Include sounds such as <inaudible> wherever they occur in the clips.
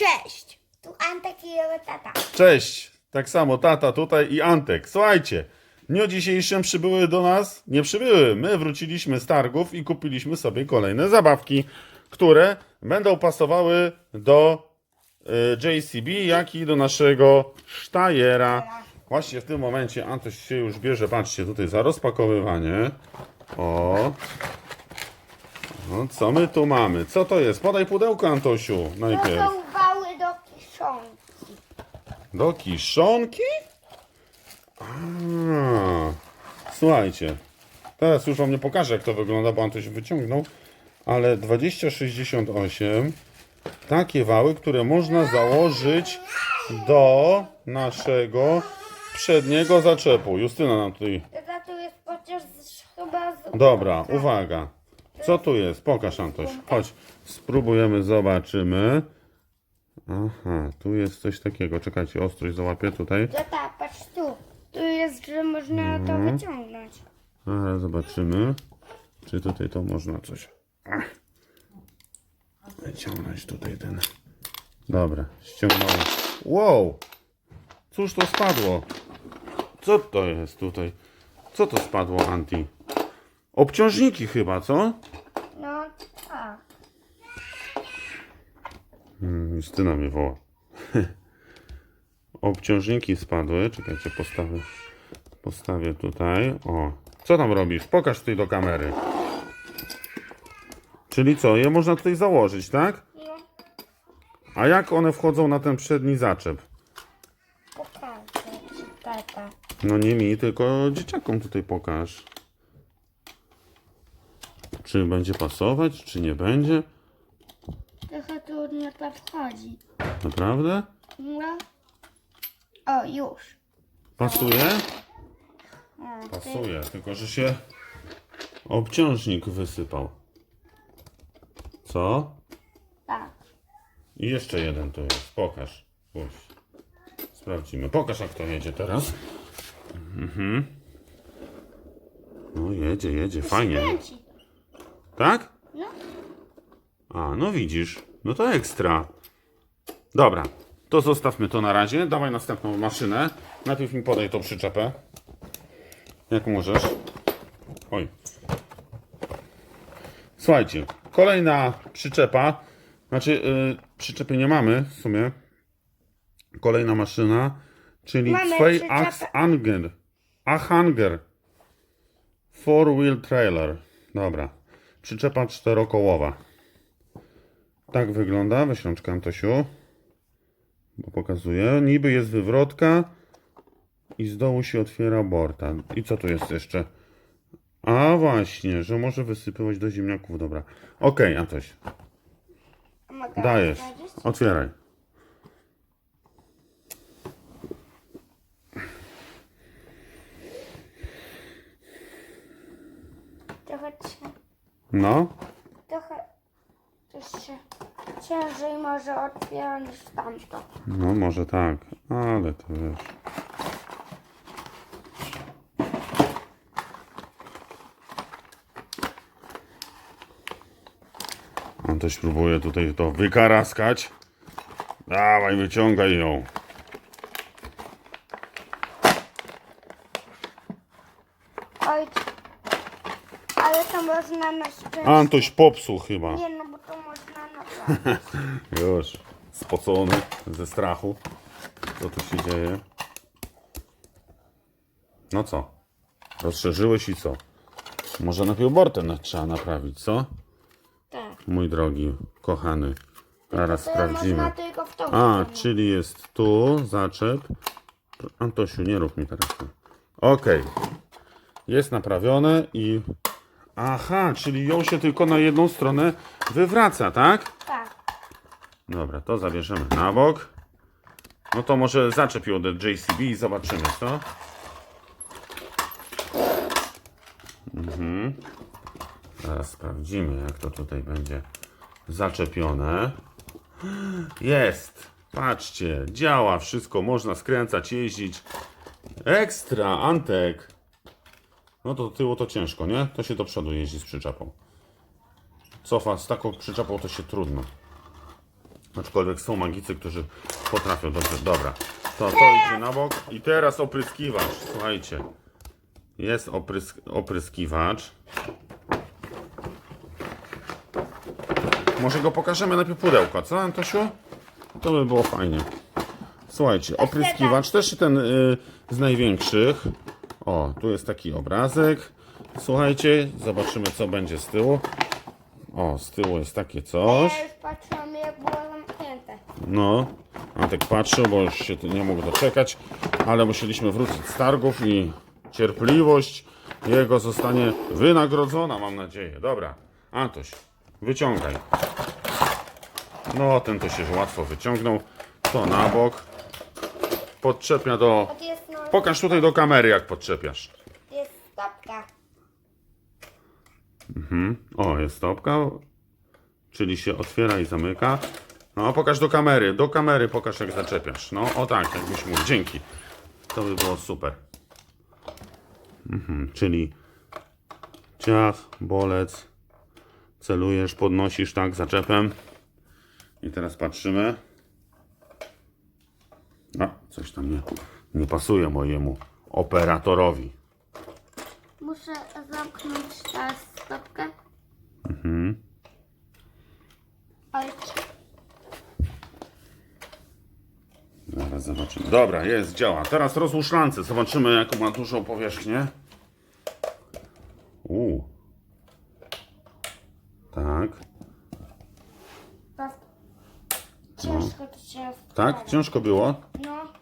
Cześć! Tu Antek i jego tata. Cześć, tak samo tata tutaj i Antek. Słuchajcie, w dniu dzisiejszym przybyły do nas, nie przybyły, my wróciliśmy z targów i kupiliśmy sobie kolejne zabawki, które będą pasowały do y, JCB, jak i do naszego Sztajera. Właśnie w tym momencie Antoś się już bierze, patrzcie, tutaj za rozpakowywanie. O. No, co my tu mamy? Co to jest? Podaj pudełko, Antosiu, To najpierw. są. Do kiszonki? A, słuchajcie, teraz już wam nie pokażę jak to wygląda, bo Antoś wyciągnął, ale 2068 takie wały, które można założyć do naszego przedniego zaczepu. Justyna nam tutaj... Tata tu jest chociaż chyba z... Dobra, uwaga. Co tu jest? Pokaż Antoś. Chodź, spróbujemy, zobaczymy. Aha, tu jest coś takiego. Czekajcie, ostrość załapię tutaj. Tata, patrz tu. Tu jest, że można Mhm. to wyciągnąć. Aha, zobaczymy, czy tutaj to można coś. Ach. Wyciągnąć tutaj ten. Dobra, ściągnąłem. Wow! Cóż to spadło? Co to jest tutaj? Co to spadło, Anti? Obciążniki chyba, co? No tak. Hmm, Justyna mnie woła. <laughs> Obciążniki spadły. Czekajcie, postawię. Postawię tutaj. O. Co tam robisz? Pokaż tutaj do kamery. Czyli co? Je można tutaj założyć, tak? A jak one wchodzą na ten przedni zaczep? pokażę. No nie mi, tylko dzieciakom tutaj pokaż. Czy będzie pasować, czy nie będzie? To wchodzi. Naprawdę? No. O, już. Pasuje? O, ty- Pasuje, tylko że się obciążnik wysypał. Co? Tak. I jeszcze jeden tu jest. Pokaż. Puść. Sprawdzimy. Pokaż jak to jedzie teraz. Mhm. No jedzie, jedzie, fajnie. Kręci. Tak? No. A, no widzisz. No to ekstra. Dobra, to zostawmy to na razie. Dawaj następną maszynę. Najpierw mi podaj tą przyczepę. Jak możesz. Oj. Słuchajcie, kolejna przyczepa. Znaczy, yy, przyczepy nie mamy w sumie. Kolejna maszyna, czyli Mamy Zwei przyczepę. Achs Anger. Achanger. Four wheel trailer. Dobra. Przyczepa czterokołowa. Tak wygląda. Weź rączkę Antosiu. Bo pokazuję. Niby jest wywrotka. I z dołu się otwiera borta. I co tu jest jeszcze? A właśnie, że może wysypywać do ziemniaków. Dobra. Okej, Antoś. A mogę Dajesz. Otwieraj. Trochę, No. Ciężej może otwiera niż tamto. No może tak. Ale to wiesz. Antoś próbuje tutaj to wykaraskać. Dawaj, wyciągaj ją. Oj, ale to można na szczęście. Antoś popsuł chyba. Nie no, bo to można na <laughs> Już. Spocony ze strachu. Co tu się dzieje? No co? Rozszerzyłeś i co? Może najpierw bortę trzeba naprawić, co? Tak. Mój drogi, kochany. To sprawdzimy. można tylko w tą A, stronę. czyli jest tu zaczep. Antosiu, nie rób mi teraz. to. Okej. Jest naprawione i... Aha, czyli ją się tylko na jedną stronę wywraca, tak? Tak. Dobra, to zabierzemy na bok. No to może zaczep ją do JCB i zobaczymy, co? Mhm. Zaraz sprawdzimy, jak to tutaj będzie zaczepione. Jest! Patrzcie, działa wszystko, można skręcać, jeździć. Ekstra, Antek! No to do tyłu to ciężko, nie? To się do przodu jeździ z przyczepą. Cofa z taką przyczepą to się trudno. Aczkolwiek są magicy, którzy potrafią dobrze. Dobra, to to idzie na bok. I teraz opryskiwacz. Słuchajcie. Jest oprysk opryskiwacz. Może go pokażemy najpierw pudełko, co Antosiu? To by było fajnie. Słuchajcie, opryskiwacz też ten y, z największych. O, tu jest taki obrazek. Słuchajcie, zobaczymy co będzie z tyłu. O, z tyłu jest takie coś. Ja już patrzyłam jak było No, Antek patrzył, bo już się nie mógł doczekać, ale musieliśmy wrócić z targów i cierpliwość jego zostanie wynagrodzona, mam nadzieję. Dobra, Antoś, wyciągaj. No, ten to się łatwo wyciągnął. To na bok. Podczepia do... A Pokaż tutaj do kamery, jak podczepiasz. jest stopka. O, jest stopka, czyli się otwiera i zamyka. No, pokaż do kamery, do kamery pokaż jak zaczepiasz. No, o tak, jakbyś mógł, dzięki. To by było super. Mhm, czyli ciach, bolec, celujesz, podnosisz tak zaczepem. I teraz patrzymy. A, coś tam nie, nie pasuje mojemu operatorowi. Muszę zamknąć teraz stopkę. Mhm. Oj, Zaraz zobaczymy. Dobra, jest, działa. Teraz rozłóż lancę. Zobaczymy, jaką ma dużą powierzchnię. Uuu. Tak. to ciężko to się Tak? Ciężko było? No,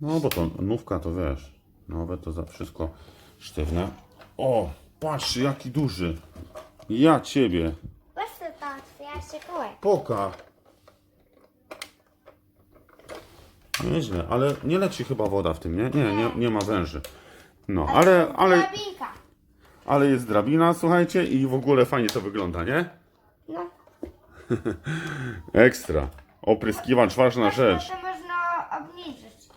No, bo to nówka to wiesz. Nowe to za wszystko sztywne. O, patrz, jaki duży. Ja ciebie. to tam, otwiera się. Poka. Nieźle, ale nie leci chyba woda w tym, nie? Nie, nie, nie ma węży. No, ale, ale, Drabinka. ale jest drabina, słuchajcie, i w ogóle fajnie to wygląda, nie? No, <laughs> Ekstra. Opryskiwacz, ważna rzecz. to można obniżyć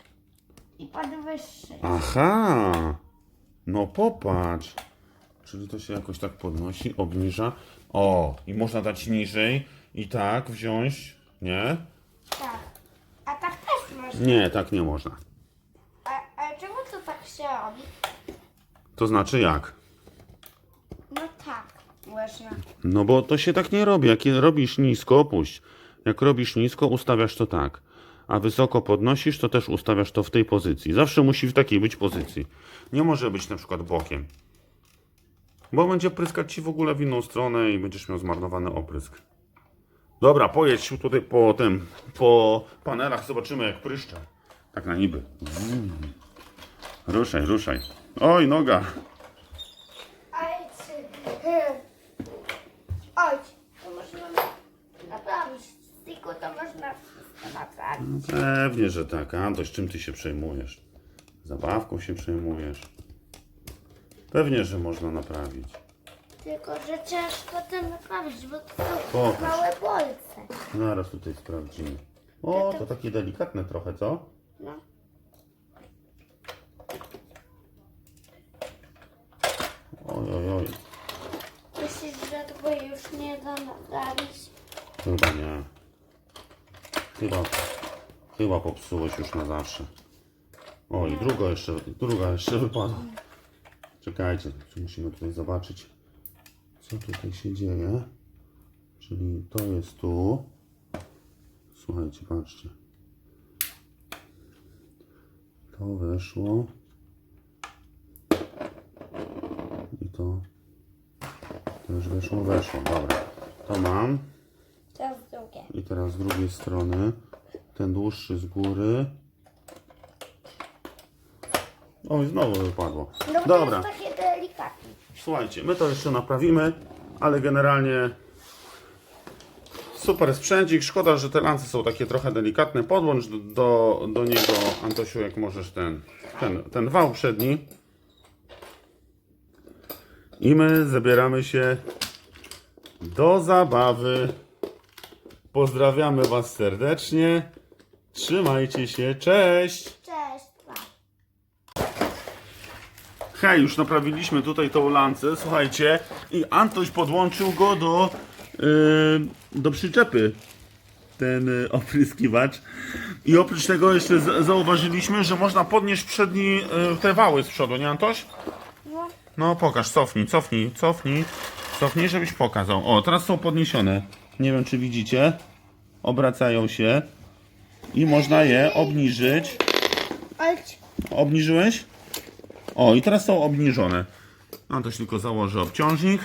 i podwyższyć. Aha. No popatrz. Czyli to się jakoś tak podnosi, obniża. O, i można dać niżej i tak wziąć, nie? Tak. A tak można. Nie, tak nie można. A, a czemu to tak się robi? To znaczy jak? No tak, można. No bo to się tak nie robi. Jak je robisz nisko, opuść. Jak robisz nisko, ustawiasz to tak. A wysoko podnosisz, to też ustawiasz to w tej pozycji. Zawsze musi w takiej być pozycji. Nie może być na przykład bokiem. Bo będzie pryskać ci w ogóle w inną stronę i będziesz miał zmarnowany oprysk. Dobra, pojedź tutaj po tym, po panelach, zobaczymy jak pryszcza. Tak na niby. Mm. Ruszaj, ruszaj. Oj, noga. Oj, Oj, to można naprawić. Tylko to można naprawić. Pewnie, że tak. Antoś, czym ty się przejmujesz? Zabawką się przejmujesz? Pewnie, że można naprawić. Tylko, że ciężko to naprawić, bo to są Pokaż. małe bolce. Zaraz tutaj sprawdzimy. O, to takie delikatne trochę, co? No. Oj, oj, oj. Myślisz, że tego już nie da naprawić? Chyba nie. Chyba, chyba popsułeś już na zawsze. O, i druga jeszcze, druga jeszcze wypadła. Czekajcie, musimy tutaj zobaczyć, co tutaj się dzieje. Czyli to jest tu. Słuchajcie, patrzcie. To weszło. I to też weszło, weszło. Dobra, to mam. Teraz drugie. I teraz z drugiej strony ten dłuższy z góry. O, i znowu wypadło. No bo Dobra, to jest takie delikatne. słuchajcie, my to jeszcze naprawimy, ale generalnie super sprzęcik. Szkoda, że te lance są takie trochę delikatne. Podłącz do, do, do niego, Antosiu, jak możesz ten, ten, ten wał przedni. I my zabieramy się do zabawy. Pozdrawiamy Was serdecznie. Trzymajcie się, cześć! Cześć. pa. Hej, już naprawiliśmy tutaj tą lancę, słuchajcie, i Antoś podłączył go do, yy, do przyczepy. ten y, opryskiwacz. I oprócz tego jeszcze zauważyliśmy, że można podnieść przedni y, te wały z przodu, nie Antoś? No. No pokaż, cofnij, cofnij, cofnij, cofnij, żebyś pokazał. O, teraz są podniesione. Nie wiem, czy widzicie. Obracają się i można je obniżyć. Obniżyłeś? O, i teraz są obniżone. Antoś tylko założy obciążnik.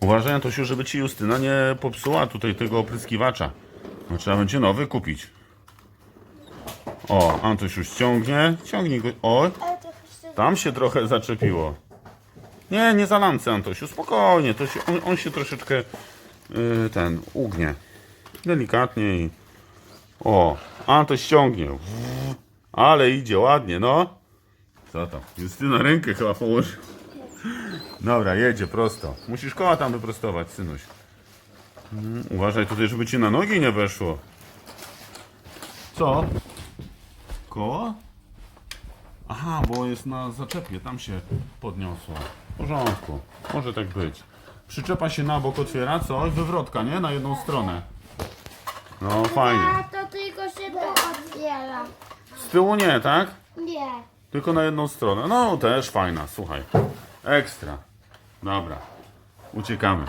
Uważaj, Antosiu, żeby ci Justyna nie popsuła tutaj tego opryskiwacza. No, trzeba będzie nowy kupić. O, Antoś już ściągnie. Ciągnij go. O, to tam się trochę zaczepiło. Nie, nie zalance, Antosiu, spokojnie. To się, on, on się troszeczkę yy, ten ugnie. Delikatnie i. O, Antoś ściągnie. Ale idzie ładnie, no. Co tam? Justyna rękę chyba położył. Dobra, jedzie prosto. Musisz koła tam wyprostować, synuś. Mm, Uważaj tutaj, żeby ci na nogi nie weszło. Co? Koło? Aha, bo jest na zaczepie, tam się podniosło. W porządku, może tak być. Przyczepa się na bok otwiera, coś? Wywrotka, nie? Na jedną stronę. No, fajnie. A to tylko się to otwiera. Tyłu nie, tak? Nie. Tylko na jedną stronę. No, też fajna, słuchaj. Ekstra. Dobra. Uciekamy.